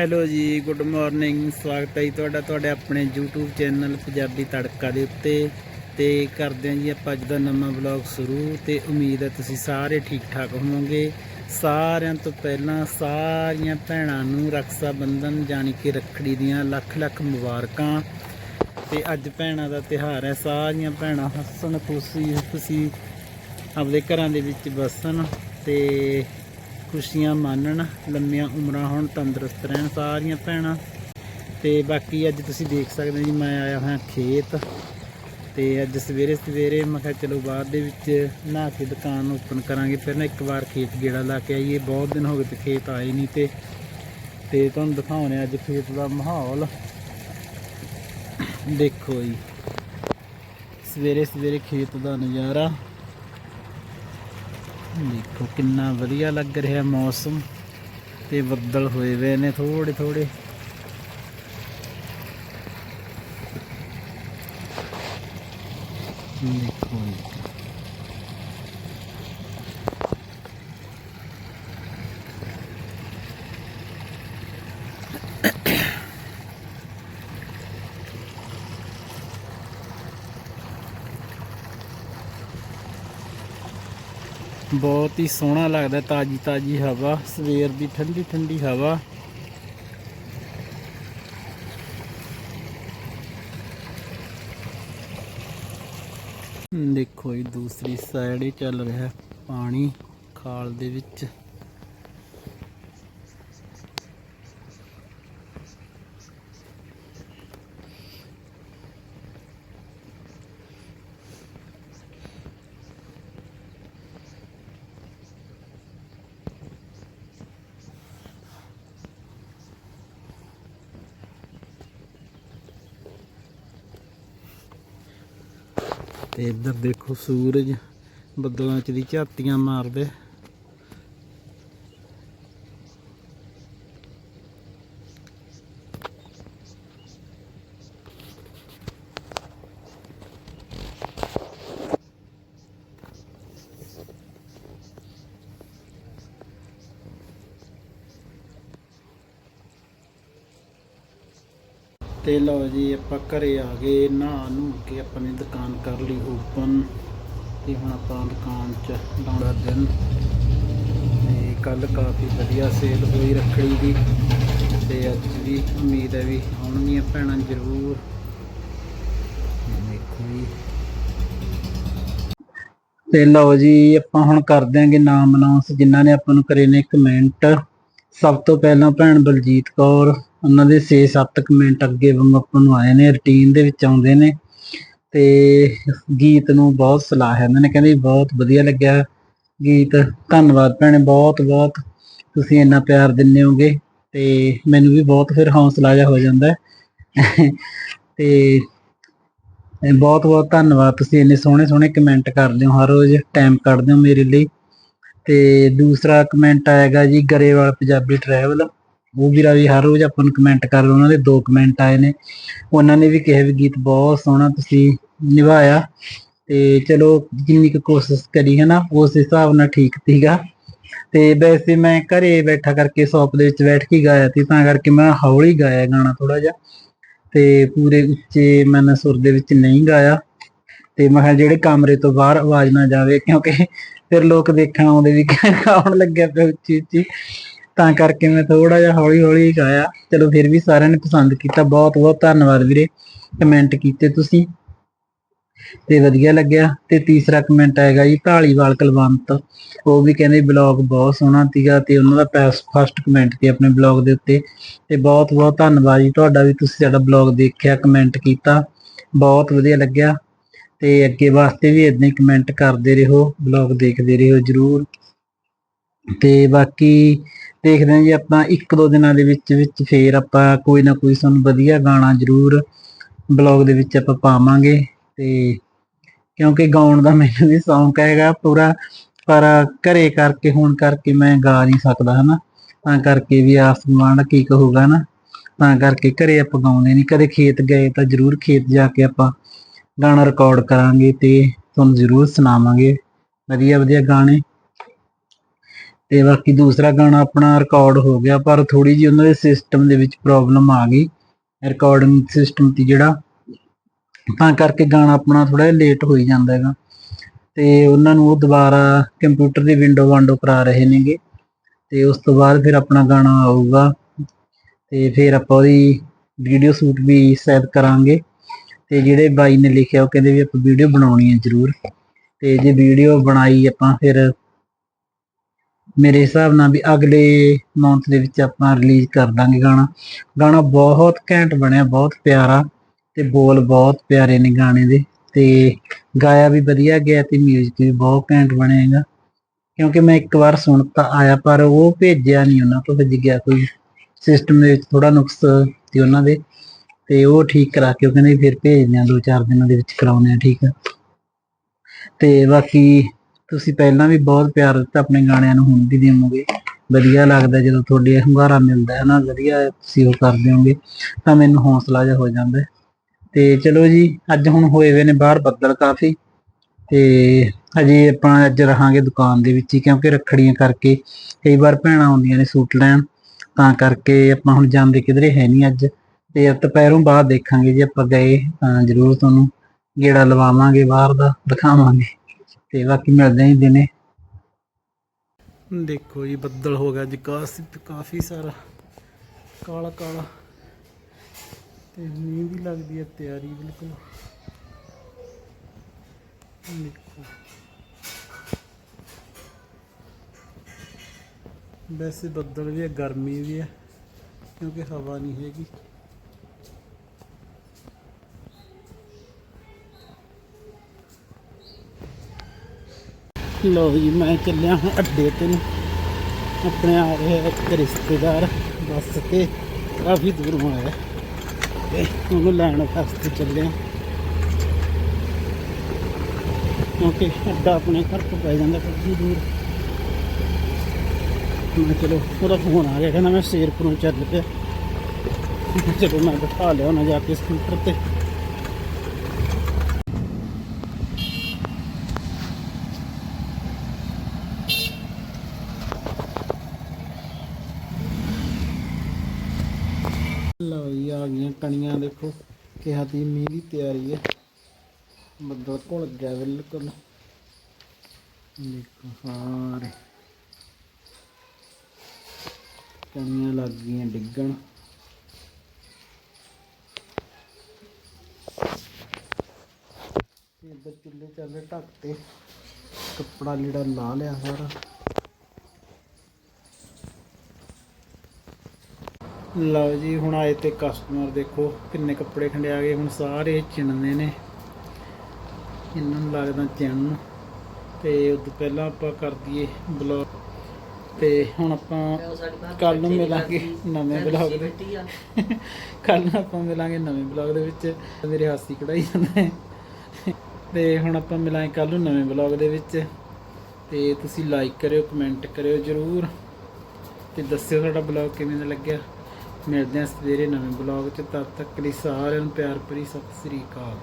Hello ਜੀ, good morning, ਸਵਾਗਤ ਹੈ ਜੀ ਤੁਹਾਡਾ, ਤੁਹਾਡੇ ਆਪਣੇ YouTube ਚੈਨਲ ਪੰਜਾਬੀ ਤੜਕਾ ਦੇ ਉੱਤੇ। ਤੇ ਕਰਦੇ ਹਾਂ ਜੀ ਆਪਾਂ ਅੱਜ ਦਾ ਨਵਾਂ ਵਲੌਗ ਸ਼ੁਰੂ। ਤੇ ਉਮੀਦ ਹੈ ਤੁਸੀਂ ਸਾਰੇ ਠੀਕ ਠਾਕ ਹੋਵੋਗੇ। ਸਾਰਿਆਂ ਤੋਂ ਪਹਿਲਾਂ ਸਾਰੀਆਂ ਭੈਣਾਂ ਨੂੰ ਰਕਸ਼ਾ ਬੰਧਨ ਜਾਣੀ ਕਿ ਰੱਖੜੀ ਦੀਆਂ ਲੱਖ ਲੱਖ ਮੁਬਾਰਕਾਂ। ਤੇ ਅੱਜ ਭੈਣਾਂ ਦਾ ਤਿਹਾਰ ਹੈ, ਸਾਰੀਆਂ ਭੈਣਾਂ ਹੱਸਣ ਖੁਸ਼ੀ ਖੁਸ਼ੀ ਆਪਦੇ ਘਰਾਂ ਦੇ ਵਿੱਚ ਵਸਣ। ਤੇ ਖੁਸ਼ੀਆਂ ਮਾਣਨ ਲੰਮੀਆਂ ਉਮਰਾਂ ਹੋਣ, ਤੰਦਰੁਸਤ ਰਹਿਣ ਸਾਰੀਆਂ ਭੈਣਾਂ। ਤੇ ਬਾਕੀ ਅੱਜ ਤੁਸੀਂ ਦੇਖ ਸਕਦੇ ਜੀ, ਮੈਂ ਆਇਆ ਹੋਇਆ ਖੇਤ। ਤੇ ਅੱਜ ਸਵੇਰੇ ਸਵੇਰੇ ਮੈਂ ਕਿਹਾ ਚਲੋ ਬਾਅਦ ਦੇ ਵਿੱਚ ਨਹਾ ਕੇ ਦੁਕਾਨ ਓਪਨ ਕਰਾਂਗੇ। ਫਿਰ ਨਾ ਇੱਕ ਵਾਰ ਖੇਤ ਗੇੜਾ ਲਾ ਕੇ ਆਈਏ। ਬਹੁਤ ਦਿਨ ਹੋ ਗਏ ਤੇ ਖੇਤ ਆਏ ਨਹੀਂ ਤੇ। ਤੇ ਤੁਹਾਨੂੰ ਦਿਖਾਉਣੇ ਆ ਅੱਜ ਖੇਤ ਦਾ ਮਾਹੌਲ। ਦੇਖੋ ਜੀ, ਸਵੇਰੇ ਸਵੇਰੇ ਖੇਤ ਦਾ ਨਜ਼ਾਰਾ। ਦੇਖੋ ਕਿੰਨਾ ਵਧੀਆ ਲੱਗ ਰਿਹਾ ਮੌਸਮ ਤੇ ਬੱਦਲ ਹੋਏ ਵੇ ਨੇ ਥੋੜੇ ਥੋੜੇ ਦੇਖੋ ਬਹੁਤ ਹੀ ਸੋਹਣਾ ਲੱਗਦਾ ਤਾਜੀ ਤਾਜੀ ਹਵਾ, ਸਵੇਰ ਦੀ ਠੰਡੀ ਠੰਡੀ ਹਵਾ। ਦੇਖੋ ਇਹ ਦੂਸਰੀ ਸਾਈਡ ਹੀ ਚੱਲ ਰਿਹਾ ਪਾਣੀ ਖਾਲ ਦੇ ਵਿੱਚ। ਤੇ ਇੱਧਰ ਦੇਖੋ ਸੂਰਜ ਬੱਦਲਾਂ 'ਚ ਦੀ ਝਾਤੀਆਂ ਮਾਰਦੇ। ਤੇ ਲਓ ਜੀ, ਆਪਾਂ ਘਰੇ ਆ ਗਏ, ਨਹਾ ਨੂੰ ਕੇ ਆਪਾਂ ਨੇ ਦੁਕਾਨ ਕਰ ਲਈ ਓਪਨ ਤੇ ਹੁਣ ਆਪਾਂ ਦੁਕਾਨ 'ਚ ਲਾਉਣਾ ਦਿਨ। ਤੇ ਕੱਲ ਕਾਫੀ ਵਧੀਆ ਸੇਲ ਹੋਈ ਰੱਖੜੀ ਦੀ। ਤੇ ਅੱਜ ਵੀ ਉਮੀਦ ਹੈ ਵੀ ਆਉਣਗੀਆਂ ਭੈਣਾਂ ਜ਼ਰੂਰ। ਦੇਖੋ ਜੀ। ਤੇ ਲਓ ਜੀ, ਆਪਾਂ ਹੁਣ ਕਰ ਦਿਆਂਗੇ ਨਾਮ ਅਨਾਉਂਸ ਜਿਨ੍ਹਾਂ ਨੇ ਆਪਾਂ ਨੂੰ ਕਰੇ ਨੇ ਕਮੈਂਟ ਸਭ ਤੋਂ ਪਹਿਲਾਂ ਭੈਣ ਬਲਜੀਤ ਕੌਰ। ਉਹਨਾਂ ਦੇ 6-7 ਮਿੰਟ ਅੱਗੇ ਵਾਂਗ ਆਪਾਂ ਨੂੰ ਆਏ ਨੇ ਰੁਟੀਨ ਦੇ ਵਿੱਚ ਆਉਂਦੇ ਨੇ ਤੇ ਗੀਤ ਨੂੰ ਬਹੁਤ ਸਲਾਹ ਹੈ। ਉਹਨਾਂ ਨੇ ਕਹਿੰਦੇ ਬਹੁਤ ਵਧੀਆ ਲੱਗਿਆ ਗੀਤ। ਧੰਨਵਾਦ ਭੈਣੇ, ਬਹੁਤ ਬਹੁਤ। ਤੁਸੀਂ ਇੰਨਾ ਪਿਆਰ ਦਿੰਦੇ ਹੋਗੇ ਤੇ ਮੈਨੂੰ ਵੀ ਬਹੁਤ ਫਿਰ ਹੌਸਲਾ ਜਿਹਾ ਹੋ ਜਾਂਦਾ ਹੈ। ਤੇ ਬਹੁਤ ਬਹੁਤ ਧੰਨਵਾਦ। ਤੁਸੀਂ ਇੰਨੇ ਸੋਹਣੇ ਸੋਹਣੇ ਕਮੈਂਟ ਕਰਦੇ ਹੋ, ਹਰ ਰੋਜ਼ ਟਾਈਮ ਕੱਢਦੇ ਹੋ ਮੇਰੇ ਲਈ। ਤੇ ਦੂਸਰਾ ਕਮੈਂਟ ਆਏਗਾ ਜੀ, ਗਰੇਵਾਲ ਪੰਜਾਬੀ ਟਰੈਵਲ ਉਹ ਵੀਰਾ ਵੀ ਹਰ ਰੋਜ਼ ਆਪਾਂ ਨੂੰ ਕਮੈਂਟ ਕਰ ਰਹੇ ਉਹਨਾਂ ਦੇ ਦੋ ਕਮੈਂਟ ਆਏ ਨੇ। ਉਹਨਾਂ ਨੇ ਵੀ ਕਿਹਾ ਵੀ ਗੀਤ ਬਹੁਤ ਸੋਹਣਾ ਤੁਸੀਂ ਨਿਭਾਇਆ। ਤੇ ਚਲੋ ਜਿੰਨੀ ਕੁ ਕੋਸ਼ਿਸ਼ ਕਰੀ ਹੈ ਨਾ, ਉਸ ਹਿਸਾਬ ਨਾਲ ਠੀਕ ਸੀਗਾ। ਤੇ ਵੈਸੇ ਮੈਂ ਘਰੇ ਬੈਠਾ ਕਰਕੇ ਸ਼ੌਪ ਦੇ ਵਿੱਚ ਬੈਠ ਕੇ ਗਾਇਆ ਸੀ, ਤਾਂ ਕਰਕੇ ਮੈਂ ਹੌਲੀ ਗਾਇਆ ਗਾਣਾ ਥੋੜਾ ਜਿਹਾ। ਤੇ ਪੂਰੇ ਉੱਚੇ ਮੈਂ ਸੁਰ ਦੇ ਵਿੱਚ ਨਹੀਂ ਗਾਇਆ। ਤੇ ਮੈਂ ਕਿਹਾ ਜਿਹੜੇ ਕਮਰੇ ਤੋਂ ਬਾਹਰ ਆਵਾਜ਼ ਨਾ ਜਾਵੇ, ਕਿਉਂਕਿ ਫਿਰ ਲੋਕ ਦੇਖਣ ਆਉਂਦੇ ਵੀ ਗਾਉਣ ਲੱਗਿਆ ਪਿਆ ਉੱਚੀ ਉੱਚੀ ਤਾਂ ਕਰਕੇ ਮੈਂ ਥੋੜਾ ਜਿਹਾ ਹੌਲੀ ਹੌਲੀ ਗਾਇਆ। ਚਲੋ ਫਿਰ ਵੀ ਸਾਰਿਆਂ ਨੇ ਪਸੰਦ ਕੀਤਾ। ਬਹੁਤ ਬਹੁਤ ਧੰਨਵਾਦ ਵੀਰੇ ਕਮੈਂਟ ਕੀਤੇ ਤੁਸੀਂ। ਤੇ ਵਧੀਆ ਲੱਗਿਆ। ਤੇ ਤੀਸਰਾ ਕਮੈਂਟ ਆਏਗਾ ਜੀ ਢਾਲੀਵਾਲ ਕਲਵੰਤ। ਉਹ ਵੀ ਕਹਿੰਦੇ ਬਲੌਗ ਬਹੁਤ ਸੋਹਣਾ ਸੀਗਾ ਤੇ ਉਹਨਾਂ ਦਾ ਫਸਟ ਕਮੈਂਟ ਤੇ ਆਪਣੇ ਬਲੌਗ ਦੇ ਉੱਤੇ। ਤੇ ਬਹੁਤ ਬਹੁਤ ਧੰਨਵਾਦ ਜੀ। ਤੁਹਾਡਾ ਵੀ ਤੁਸੀਂ ਸਾਡਾ ਬਲੌਗ ਦੇਖਿਆ, ਕਮੈਂਟ ਕੀਤਾ। ਬਹੁਤ ਵਧੀਆ ਲੱਗਿਆ। ਤੇ ਅੱਗੇ ਵਾਸਤੇ ਵੀ ਇਦਾਂ ਹੀ ਕਮੈਂਟ ਕਰਦੇ ਰਹੋ। ਬਲੌਗ ਦੇਖਦੇ ਰਹੋ ਜਰੂਰ। ਤੇ ਬਾਕੀ ਦੇਖਦੇ ਹਾਂ ਜੀ ਆਪਾਂ ਇੱਕ ਦੋ ਦਿਨਾਂ ਦੇ ਵਿੱਚ ਵਿੱਚ ਫੇਰ ਆਪਾਂ ਕੋਈ ਨਾ ਕੋਈ ਤੁਹਾਨੂੰ ਵਧੀਆ ਗਾਣਾ ਜਰੂਰ ਬਲੌਗ ਦੇ ਵਿੱਚ ਆਪਾਂ ਪਾਵਾਂਗੇ। ਤੇ ਕਿਉਂਕਿ ਗਾਉਣ ਦਾ ਮੈਨੂੰ ਵੀ ਸ਼ੌਂਕ ਹੈਗਾ ਪੂਰਾ, ਪਰ ਘਰੇ ਕਰਕੇ, ਹੋਣ ਕਰਕੇ ਮੈਂ ਗਾ ਨਹੀਂ ਸਕਦਾ ਹਨਾ। ਤਾਂ ਕਰਕੇ ਵੀ ਆਸ ਆਸਮਾਨ ਕੀ ਕਹੂਗਾ ਨਾ। ਤਾਂ ਕਰਕੇ ਘਰੇ ਆਪਾਂ ਗਾਉਂਦੇ ਨਹੀਂ। ਕਦੇ ਖੇਤ ਗਏ ਤਾਂ ਜਰੂਰ ਖੇਤ ਜਾ ਕੇ ਆਪਾਂ ਗਾਣਾ ਰਿਕਾਰਡ ਕਰਾਂਗੇ ਤੇ ਤੁਹਾਨੂੰ ਜਰੂਰ ਸੁਣਾਵਾਂਗੇ। ਵਧੀਆ ਵਧੀਆ ਗਾਣੇ। ਤੇ ਬਾਕੀ ਦੂਸਰਾ ਗਾਣਾ ਆਪਣਾ ਰਿਕਾਰਡ ਹੋ ਗਿਆ, ਪਰ ਥੋੜੀ ਜਿਹੀ ਉਹਨਾਂ ਦੇ ਸਿਸਟਮ ਦੇ ਵਿੱਚ ਪ੍ਰੋਬਲਮ ਆ ਗਈ। ਰਿਕਾਰਡਿੰਗ ਸਿਸਟਮ ਤੇ ਜਿਹੜਾ, ਤਾਂ ਕਰਕੇ ਗਾਣਾ ਆਪਣਾ ਥੋੜਾ ਜਿਹਾ ਲੇਟ ਹੋਈ ਜਾਂਦਾ ਹੈਗਾ। ਤੇ ਉਹਨਾਂ ਨੂੰ ਉਹ ਦੁਬਾਰਾ ਕੰਪਿਊਟਰ ਦੀ ਵਿੰਡੋ ਵਾਂਡੋ ਕਰਾ ਰਹੇ ਨੇਗੇ। ਤੇ ਉਸ ਤੋਂ ਬਾਅਦ ਫਿਰ ਆਪਣਾ ਗਾਣਾ ਆਊਗਾ। ਤੇ ਫਿਰ ਆਪਾਂ ਉਹਦੀ ਵੀਡੀਓ ਸ਼ੂਟ ਵੀ ਸ਼ਾਇਦ ਕਰਾਂਗੇ। ਤੇ ਜਿਹੜੇ ਬਾਈ ਨੇ ਲਿਖਿਆ, ਉਹ ਕਹਿੰਦੇ ਵੀ ਆਪਾਂ ਵੀਡੀਓ ਬਣਾਉਣੀ ਹੈ ਜ਼ਰੂਰ। ਤੇ ਜੇ ਵੀਡੀਓ ਬਣਾਈ ਆਪਾਂ ਫਿਰ ਮੇਰੇ ਹਿਸਾਬ ਨਾਲ ਵੀ ਅਗਲੇ ਮੰਥ ਦੇ ਵਿੱਚ ਆਪਾਂ ਰਿਲੀਜ਼ ਕਰ ਦਾਂਗੇ ਗਾਣਾ। ਗਾਣਾ ਬਹੁਤ ਘੈਂਟ ਬਣਿਆ, ਬਹੁਤ ਪਿਆਰਾ ਤੇ ਬੋਲ ਬਹੁਤ ਪਿਆਰੇ ਨੇ ਗਾਣੇ ਦੇ ਤੇ ਗਾਇਆ ਵੀ ਵਧੀਆ ਗਿਆ ਤੇ 뮤직 ਵੀ ਬਹੁਤ ਘੈਂਟ ਬਣਿਆ ਹੈਗਾ। ਕਿਉਂਕਿ ਮੈਂ ਇੱਕ ਵਾਰ ਸੁਣ ਤਾਂ ਆਇਆ ਪਰ ਉਹ ਭੇਜਿਆ ਨਹੀਂ ਉਹਨਾਂ ਤੋਂ, ਭੇਜ ਗਿਆ ਕੋਈ ਸਿਸਟਮ ਦੇ ਵਿੱਚ ਥੋੜਾ ਨੁਕਸ ਸੀ ਉਹਨਾਂ ਦੇ ਤੇ ਉਹ ਠੀਕ ਕਰਾ ਕੇ ਉਹ ਕਹਿੰਦੇ ਫਿਰ ਭੇਜਦੇ ਆ ਦੋ ਚਾਰ ਦਿਨਾਂ ਦੇ ਵਿੱਚ ਕਰਾਉਣੇ ਆ ਠੀਕ ਤੇ ਬਾਕੀ ਤੁਸੀਂ ਪਹਿਲਾਂ ਵੀ ਬਹੁਤ ਪਿਆਰ ਦਿੱਤਾ ਆਪਣੇ ਗਾਣਿਆਂ ਨੂੰ, ਹੁਣ ਵੀ ਦੇਵੋਗੇ। ਵਧੀਆ ਲੱਗਦਾ ਜਦੋਂ ਤੁਹਾਡੇ ਹੁੰਗਾਰਾ ਮਿਲਦਾ ਹੈ ਨਾ, ਵਧੀਆ ਤੁਸੀਂ ਉਹ ਕਰਦੇ ਹੋਗੇ ਤਾਂ ਮੈਨੂੰ ਹੌਸਲਾ ਜਿਹਾ ਹੋ ਜਾਂਦਾ ਤੇ ਚਲੋ ਜੀ, ਅੱਜ ਹੁਣ ਹੋਏ ਹੋਏ ਨੇ ਬਾਹਰ ਬੱਦਲ ਕਾਫੀ, ਤੇ ਅਜੇ ਆਪਾਂ ਅੱਜ ਰਹਾਂਗੇ ਦੁਕਾਨ ਦੇ ਵਿੱਚ ਹੀ, ਕਿਉਂਕਿ ਰੱਖੜੀਆਂ ਕਰਕੇ ਕਈ ਵਾਰ ਭੈਣਾਂ ਆਉਂਦੀਆਂ ਨੇ ਸੂਟ ਲੈਣ, ਤਾਂ ਕਰਕੇ ਆਪਾਂ ਹੁਣ ਜਾਂਦੇ ਕਿਧਰੇ ਹੈ ਨਹੀਂ ਅੱਜ। ਤੇ ਦੁਪਹਿਰੋਂ ਬਾਅਦ ਦੇਖਾਂਗੇ ਜੇ ਆਪਾਂ ਗਏ ਤਾਂ ਜ਼ਰੂਰ ਤੁਹਾਨੂੰ ਗੇੜਾ ਲਵਾਵਾਂਗੇ, ਬਾਹਰ ਦਾ ਦਿਖਾਵਾਂਗੇ। ਤੇ ਬਾਕੀ ਮਿਲਦੇ ਹਾਂ ਦਿਨੇ? ਦੇਖੋ ਜੀ, ਬੱਦਲ ਹੋ ਗਿਆ ਅੱਜ ਕਾਫੀ ਕਾਫੀ ਸਾਰਾ। ਕਾਲਾ ਕਾਲਾ। ਤੇ ਮੀਂਹ ਵੀ ਲੱਗਦੀ ਹੈ, ਤਿਆਰੀ ਬਿਲਕੁਲ। ਦੇਖੋ। ਵੈਸੇ ਬੱਦਲ ਵੀ ਹੈ, ਗਰਮੀ ਵੀ ਹੈ, ਕਿਉਂਕਿ ਹਵਾ ਨਹੀਂ ਹੈਗੀ। ਲੋ ਜੀ, ਮੈਂ ਚੱਲਿਆ ਹਾਂ ਅੱਡੇ ਤੇ ਆਪਣੇ ਆ ਰਹੇ ਇੱਕ ਰਿਸ਼ਤੇਦਾਰ ਬੱਸ ਤੇ, ਕਾਫੀ ਦੂਰੋਂ ਆਇਆ। ਤੇ ਉਹਨੂੰ ਲੈਣ ਵਾਸਤੇ ਚੱਲਿਆ। ਕਿਉਂਕਿ ਅੱਡਾ ਆਪਣੇ ਘਰ ਤੋਂ ਪੈ ਜਾਂਦਾ ਕਾਫੀ ਦੂਰ। ਮੈਂ ਚਲੋ, ਉਹਦਾ ਫੋਨ ਆ ਗਿਆ, ਕਹਿੰਦਾ ਮੈਂ ਸ਼ੇਰਪੁਰੋਂ ਚੱਲ ਪਿਆ। ਚਲੋ, ਮੈਂ ਬਿਠਾ ਲਿਆ ਉਹਨਾਂ ਜਾ ਕੇ ਸਕੂਟਰ ਤੇ। ਲਓ ਜੀ, ਆ ਗਈਆਂ ਕਣੀਆਂ ਦੇਖੋ, ਕਿਹਾ ਤੀ ਮੀਂਹ ਦੀ ਤਿਆਰੀ ਹੈ। ਬੱਦਲ ਘੁਲ ਗਿਆ ਬਿਲਕੁਲ। ਦੇਖੋ ਸਾਰੇ। ਕਣੀਆਂ ਲੱਗ ਗਈਆਂ ਡਿੱਗਣ। ਤੇ ਇੱਧਰ ਚੁੱਲ੍ਹੇ ਚੱਲੇ ਢੱਕ ਤੇ ਕੱਪੜਾ ਲੀੜਾ ਲਾ ਲਿਆ ਸਾਰਾ। ਲਓ ਜੀ ਹੁਣ ਆਏ ਤੇ ਕਸਟਮਰ ਦੇਖੋ ਕਿੰਨੇ ਕੱਪੜੇ ਖੰਡੇ ਗਏ ਹੁਣ ਸਾਰੇ ਚਿਣਨੇ ਨੇ। ਇਹਨਾਂ ਨੂੰ ਲੱਗਦਾ ਚਿਣਨ ਤੇ ਉਦੋਂ ਪਹਿਲਾਂ ਆਪਾਂ ਕਰ ਦਈਏ ਬਲੌਗ ਤੇ ਹੁਣ ਆਪਾਂ ਕੱਲ ਨੂੰ ਮਿਲਾਂਗੇ ਨਵੇਂ ਬਲੌਗ ਦੇ। ਕੱਲ ਨੂੰ ਆਪਾਂ ਮਿਲਾਂਗੇ ਨਵੇਂ ਬਲੌਗ ਦੇ ਵਿੱਚ। ਮੇਰੇ ਹਾਸੀ ਕਢਾਈ ਜਾਂਦਾ। ਹੈ ਤੇ ਹੁਣ ਆਪਾਂ ਮਿਲਾਂਗੇ ਕੱਲ ਨੂੰ ਨਵੇਂ ਬਲੌਗ ਦੇ ਵਿੱਚ। ਤੇ ਤੁਸੀਂ ਲਾਈਕ ਕਰਿਓ ਕਮੈਂਟ ਕਰਿਓ ਜਰੂਰ। ਤੇ ਦੱਸਿਓ ਸਾਡਾ ਬਲੌਗ ਕਿਵੇਂ ਦਾ ਲੱਗਿਆ। ਮਿਲਦੇ ਹਾਂ ਸਵੇਰੇ ਨਵੇਂ ਬਲੌਗ 'ਚ, ਤਦ ਤੱਕ ਲਈ ਸਾਰਿਆਂ ਨੂੰ ਪਿਆਰ ਭਰੀ ਸਤਿ ਸ੍ਰੀ ਅਕਾਲ।